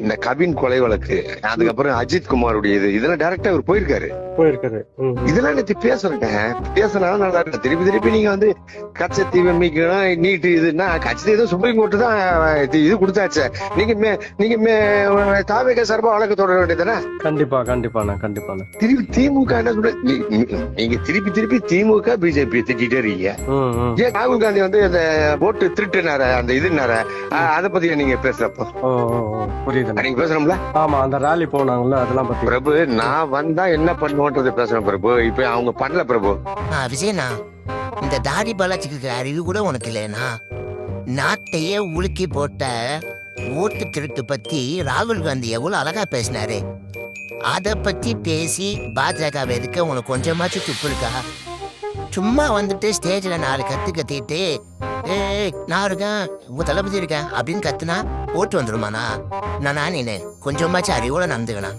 இந்த கவின் கொலை வழக்கு அதுக்கப்புறம் அஜித் குமாருடைய இது இதெல்லாம் டைரக்டா அவர் போயிருக்காரு. போயிருக்காரு. இதெல்லாம் நேற்று பேசுறேங்க பேசினாலும் நல்லா இருக்கு திருப்பி திருப்பி நீங்க வந்து கச்சத்தீவு மீட்கணும் நீட்டு இதுன்னா கச்சத்தீவு சுப்ரீம் கோர்ட்டு தான் இது கொடுத்தாச்சு. நீங்க மே நீங்க மே தாவேக சார்பா வழக்கு தொடர வேண்டியதானே கண்டிப்பா கண்டிப்பாண்ணா கண்டிப்பாண்ணா திருப்பி திமுக என்ன சொல்ற நீங்க திருப்பி திருப்பி திமுக பிஜேபி திட்டிட்டே இருக்கீங்க. ஏன் ராகுல் காந்தி வந்து அந்த ஓட்டு திருட்டுனார அந்த இதுனார? அத பத்தி நீங்க பேசுறப்போ. புரியுதுண்ணா நீங்க பேசணும்ல? ஆமா அந்த ராலி போனாங்கல்ல அதெல்லாம் பத்தி. பிரபு நான் வந்தா என்ன பண்ணுவோன்றது பேசுறேன் பிரபு. இப்ப அவங்க பண்ணல பிரபு. ஆ விஜயண்ணா இந்த தாடி பாலாஜிக்கு அறிவு கூட உனக்கு இல்லையா நாட்டையே உலுக்கி போட்ட ஓட்டு திருட்டு பத்தி ராகுல் காந்தி எவ்வளவு அழகா பேசினாரு. அத பத்தி பேசி பாஜக எதுக்க உனக்கு கொஞ்சமாச்சும் துப்பு இருக்கா? சும்மா வந்துட்டு ஸ்டேஜ்ல நாலு கத்து கத்திட்டு ஏய் நான் இருக்கேன் உங்க தளபதி இருக்கேன் அப்படின்னு கத்துனா ஓட்டு வந்துருமாண்ணா? நான் நீனு கொஞ்சமாச்சும் அறிவோட நடந்துக்கணும்.